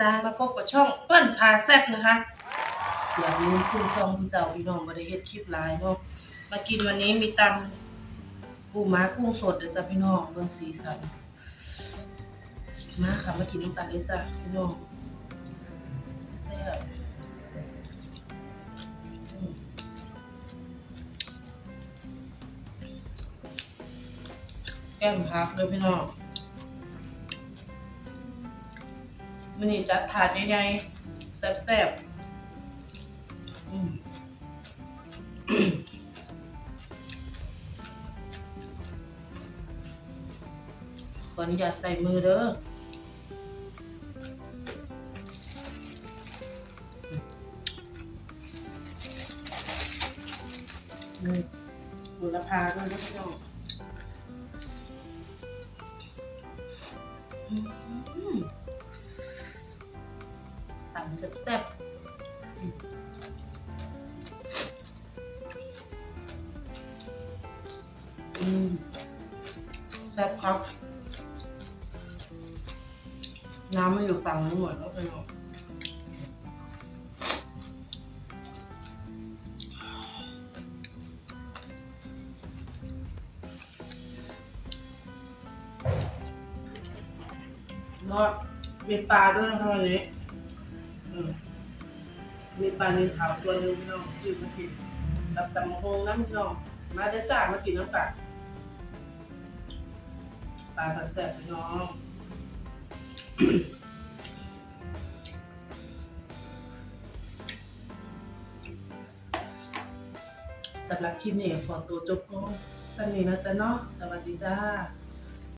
จ้ามาพบกับช่องเปิ้ลพาแซ่บนะคะอย่าลืมซื้อซองผู้เจ้าพี่น้องบ่ได้เฮ็ดคลิปหลายเนาะมากินวันนี้มีตำปูม้ากุ้งสดเด้อจ้าพี่น้องเบิ่งสีสันมาค่ะมากินน้ำกันเลยจ้าพี่น้องแซ่บแก้มพักเลยพี่น้อง มันนี่จัดถาดใหญ่ๆแซ่บๆอืมขออนุญาตใส่มือเด้อบุรพาด้วยนะพี่น้องอ แซ่บๆอืมแซ่บครับ น้ำมันอยู่ฝั่งนู้นหมดแล้วไปหมดแล้วมีปลาด้วยนะครับวันนี้ มีปลาในขาวตัวนึงพี่น้องซื้อมากินกับตำมะฮงน้ำพี่น้องมาได้จ้ามากินน้ำกันปลาแซ่บพี่น้องสำหรับคลิปนี้ขอตัวจบลงสั้นนี้นะจ๊ะเนาะสวัสดีจ้า